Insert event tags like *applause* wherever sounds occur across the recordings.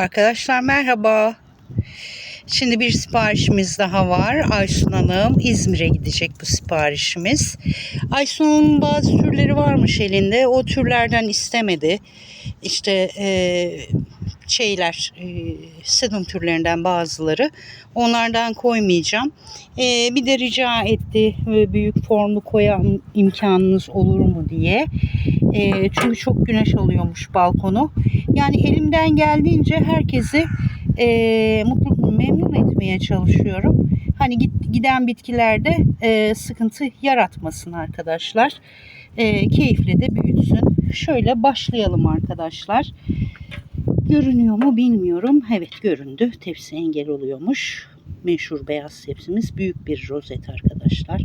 Arkadaşlar merhaba. Şimdi bir siparişimiz daha var. Aysun Hanım İzmir'e gidecek bu siparişimiz. Aysun Hanım'ın bazı türleri varmış elinde. O türlerden istemedi. İşte eee, şeyler, eee sedum türlerinden bazıları. Onlardan koymayacağım. Eee, bir de rica etti e, büyük formlu koyan imkanınız olur mu diye. Eee, çünkü çok güneş alıyormuş balkonu. Yani elimden geldiğince herkesi eee mutlu memnun etmeye çalışıyorum. Hani git, giden bitkilerde eee, sıkıntı yaratmasın arkadaşlar. Eee, keyifle de büyütsün. Şöyle başlayalım arkadaşlar. Görünüyor mu bilmiyorum. Evet göründü. Tepsi engel oluyormuş. Meşhur beyaz tepsimiz büyük bir rozet arkadaşlar.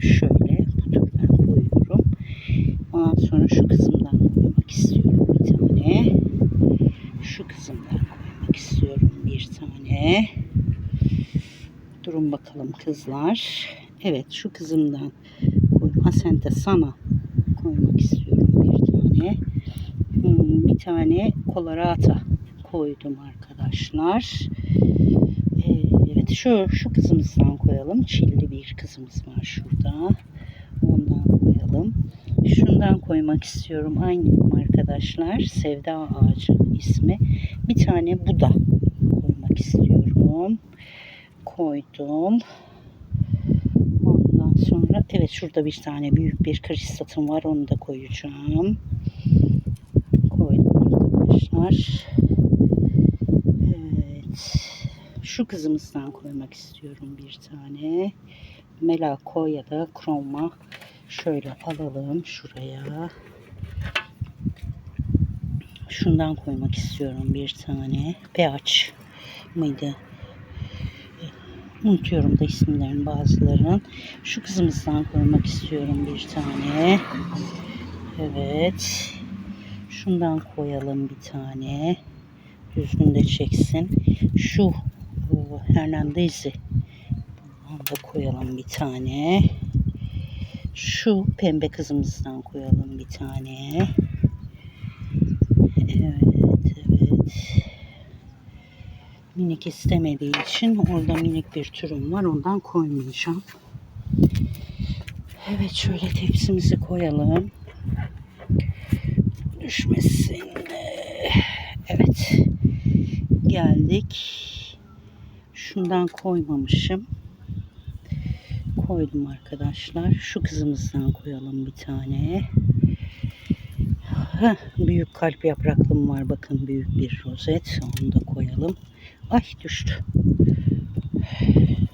Şöyle bu türden koyuyorum. Ondan sonra şu kısımdan koymak istiyorum bir tane. Şu kısımdan koymak istiyorum bir tane. Durun bakalım kızlar. Evet şu kızımdan koy. Asente sana koymak istiyorum bir tane. Hmm, bir tane kolorata koydum arkadaşlar. Ee, Evet şu şu kızımızdan koyalım. Çilli bir kızımız var şurada. Ondan koyalım. Şundan koymak istiyorum. Aynı arkadaşlar. Sevda ağacı ismi. Bir tane Buda koymak istiyorum. Koydum. Ondan sonra evet şurada bir tane büyük bir kristatım var. Onu da koyacağım. Arkadaşlar. Evet. Şu kızımızdan koymak istiyorum bir tane. Melako ya da kroma. Şöyle alalım şuraya. Şundan koymak istiyorum bir tane. Peaç mıydı? Unutuyorum da isimlerin bazılarının. Şu kızımızdan koymak istiyorum bir tane. Evet. Şundan koyalım bir tane. Düzgün de çeksin. Şu Hernandez'i da koyalım bir tane. Şu pembe kızımızdan koyalım bir tane. Evet, evet. Minik istemediği için orada minik bir türüm var. Ondan koymayacağım. Evet şöyle tepsimizi koyalım. Düşmesin. Evet. Geldik. Şundan koymamışım. Koydum arkadaşlar. Şu kızımızdan koyalım bir tane. Heh, büyük kalp yapraklım var. Bakın büyük bir rozet. Onu da koyalım. Ay düştü.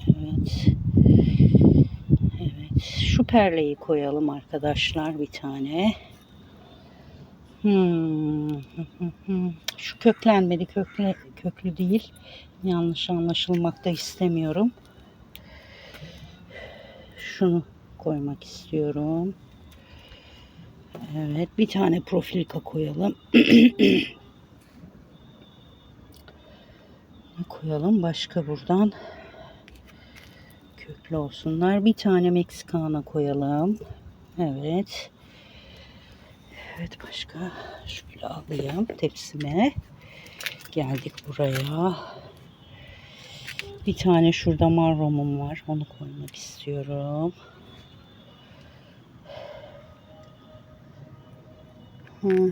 Evet. Evet. Şu perleyi koyalım arkadaşlar bir tane. Hmm. Şu köklenmedi. Kökle, köklü değil. Yanlış anlaşılmak da istemiyorum. Şunu koymak istiyorum. Evet, bir tane profilka koyalım. *clears throat* ne koyalım başka buradan? Köklü olsunlar. Bir tane Meksikana koyalım. Evet. Evet başka şöyle alayım tepsime. Geldik buraya. Bir tane şurada marromum var. Onu koymak istiyorum.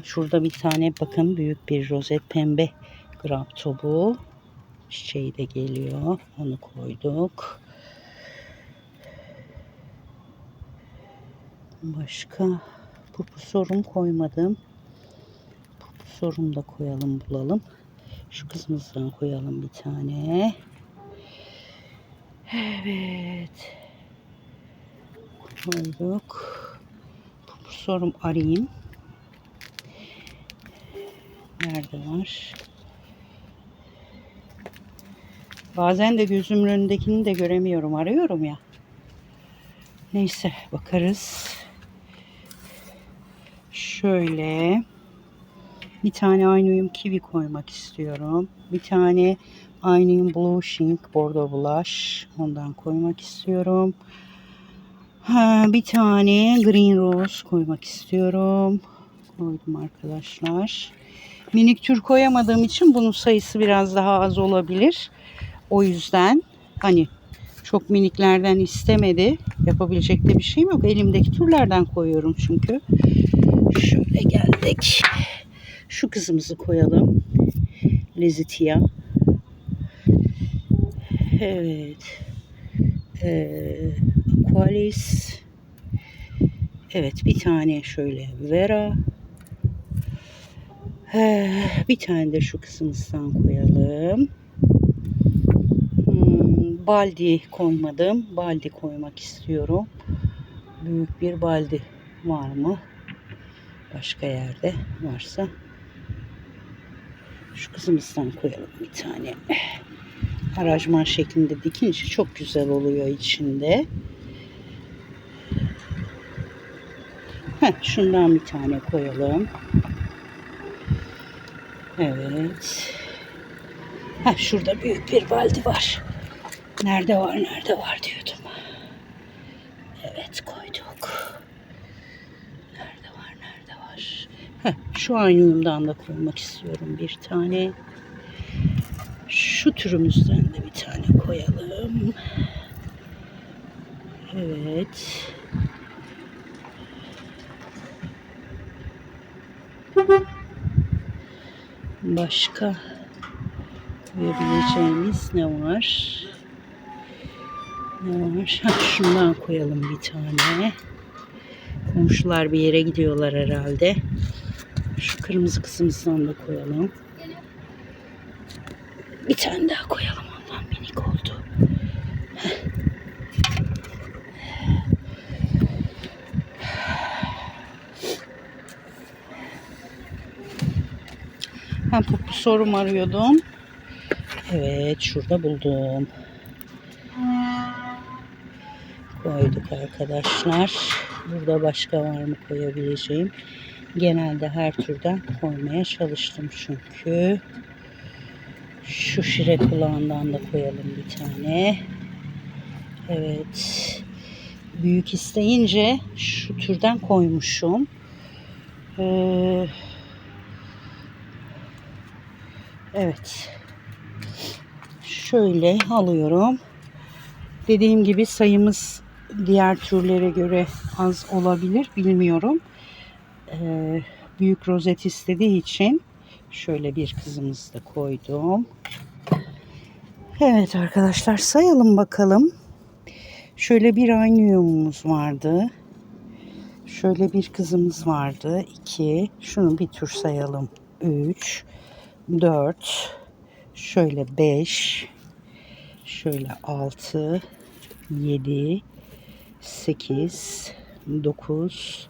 Şurada bir tane bakın büyük bir rozet pembe grab tobu. Çiçeği de geliyor. Onu koyduk. Başka pupusorum koymadım. Pupusorum da koyalım bulalım. Şu kızımızdan koyalım bir tane. Evet. Koyduk. Pupusorum arayayım. Nerede var? Bazen de gözümün önündekini de göremiyorum. Arıyorum ya. Neyse bakarız. Şöyle bir tane Aynuyum kiwi koymak istiyorum. Bir tane Aynuyum blushing bordo blush ondan koymak istiyorum. Ha, bir tane green rose koymak istiyorum. Koydum arkadaşlar. Minik tür koyamadığım için bunun sayısı biraz daha az olabilir. O yüzden hani çok miniklerden istemedi. Yapabilecek de bir şeyim yok. Elimdeki türlerden koyuyorum çünkü. Şöyle geldik. Şu kızımızı koyalım. Lezitia. Evet. Ee, Aqualis. Evet bir tane şöyle Vera. Ee, bir tane de şu kısmımızdan koyalım. Hmm, baldi koymadım. Baldi koymak istiyorum. Büyük bir baldi var mı? Başka yerde varsa şu kızımızdan koyalım bir tane. Aracman şeklinde dikince çok güzel oluyor içinde. Heh, şundan bir tane koyalım. Evet. Heh, şurada büyük bir baldi var. Nerede var, nerede var diyordum. Evet koyduk. Nerede var, nerede var? Heh, şu aynıyumdan da koymak istiyorum bir tane. Şu türümüzden de bir tane koyalım. Evet. Başka koyabileceğimiz ne var? Ne var? Şundan koyalım bir tane. Komşular bir yere gidiyorlar herhalde. Şu kırmızı kısmımızdan da koyalım. Bir tane daha koyalım ondan minik oldu. Ha bu sorum arıyordum. Evet şurada buldum. Koyduk arkadaşlar. Burada başka var mı koyabileceğim? Genelde her türden koymaya çalıştım çünkü. Şu şire kulağından da koyalım bir tane. Evet. Büyük isteyince şu türden koymuşum. Ee, evet. Şöyle alıyorum. Dediğim gibi sayımız diğer türlere göre az olabilir. Bilmiyorum. Ee, büyük rozet istediği için şöyle bir kızımızı da koydum. Evet arkadaşlar sayalım bakalım. Şöyle bir aynıyumumuz vardı. Şöyle bir kızımız vardı. 2. Şunu bir tür sayalım. 3. 4. Şöyle 5. Şöyle 6. 7. 8. 9.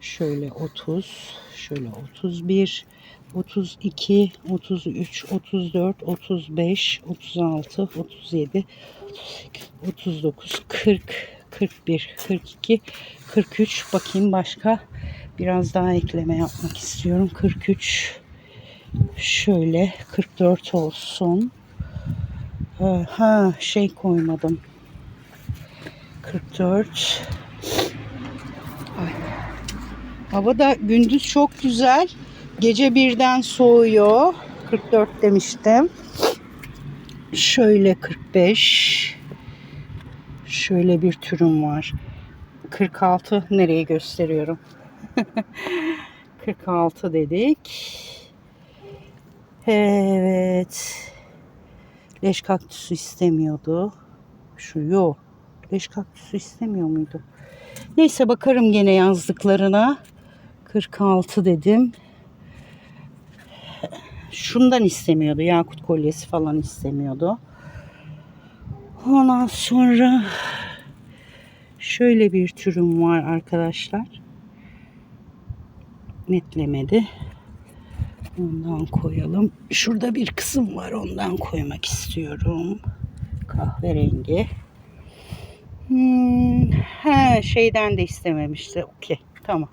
şöyle 30, şöyle 31, 32, 33, 34, 35, 36, 37, 38, 39, 40, 41, 42, 43. Bakayım başka biraz daha ekleme yapmak istiyorum. 43 şöyle 44 olsun. Ee, Ha şey koymadım. 44 Ay. Hava da gündüz çok güzel. Gece birden soğuyor. 44 demiştim. Şöyle 45. Şöyle bir türüm var. 46 nereye gösteriyorum? *laughs* 46 dedik. Evet. Leş kaktüsü istemiyordu. Şu yok. Leş kaktüsü istemiyor muydu? Neyse bakarım gene yazdıklarına. 46 dedim. Şundan istemiyordu. Yakut kolyesi falan istemiyordu. Ondan sonra şöyle bir türüm var arkadaşlar. Netlemedi. Ondan koyalım. Şurada bir kısım var ondan koymak istiyorum. Kahverengi. Hmm, he, şeyden de istememişti. Okey tamam.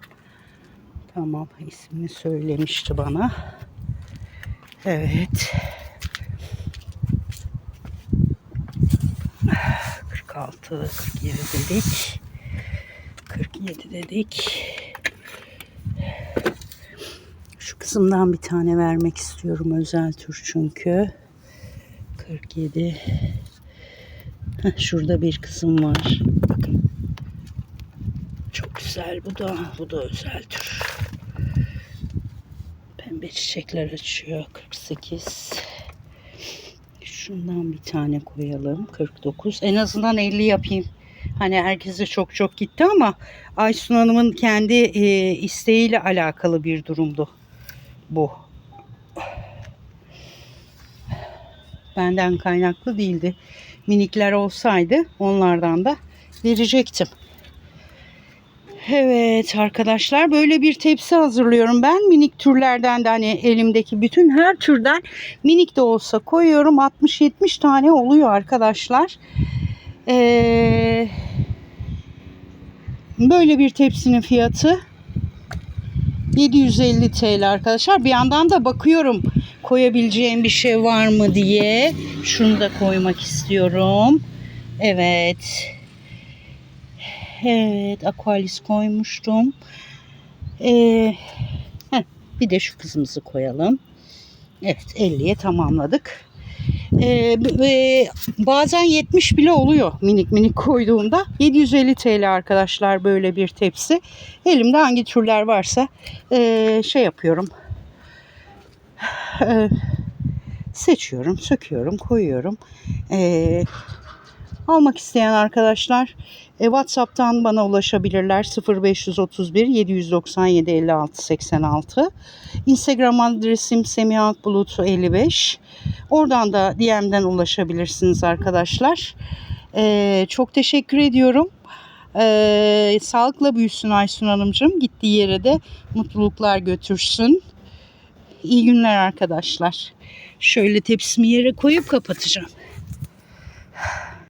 Tamam ismini söylemişti bana. Evet. 46, 47 dedik. 47 dedik. Şu kısımdan bir tane vermek istiyorum özel tür çünkü. 47. Heh, şurada bir kısım var. Bakın. Çok güzel bu da. Bu da özel tür. Pembe çiçekler açıyor. 48. Şundan bir tane koyalım. 49. En azından 50 yapayım. Hani herkese çok çok gitti ama Aysun Hanım'ın kendi e, isteğiyle alakalı bir durumdu bu. Benden kaynaklı değildi. Minikler olsaydı onlardan da verecektim. Evet arkadaşlar böyle bir tepsi hazırlıyorum ben. Minik türlerden de hani elimdeki bütün her türden minik de olsa koyuyorum. 60-70 tane oluyor arkadaşlar. Ee, böyle bir tepsinin fiyatı 750 TL arkadaşlar. Bir yandan da bakıyorum koyabileceğim bir şey var mı diye. Şunu da koymak istiyorum. Evet. Evet, Aqualis koymuştum. Ee, heh, bir de şu kızımızı koyalım. Evet, 50'ye tamamladık. Ee, bazen 70 bile oluyor minik minik koyduğumda. 750 TL arkadaşlar böyle bir tepsi. Elimde hangi türler varsa e, şey yapıyorum. E, seçiyorum, söküyorum, koyuyorum. E, almak isteyen arkadaşlar e, WhatsApp'tan bana ulaşabilirler 0531 797 56 86. Instagram adresim Semiha Akbulut 55. Oradan da DM'den ulaşabilirsiniz arkadaşlar. E, çok teşekkür ediyorum. E, sağlıkla büyüsün Aysun Hanımcığım. Gittiği yere de mutluluklar götürsün. İyi günler arkadaşlar. Şöyle tepsimi yere koyup kapatacağım.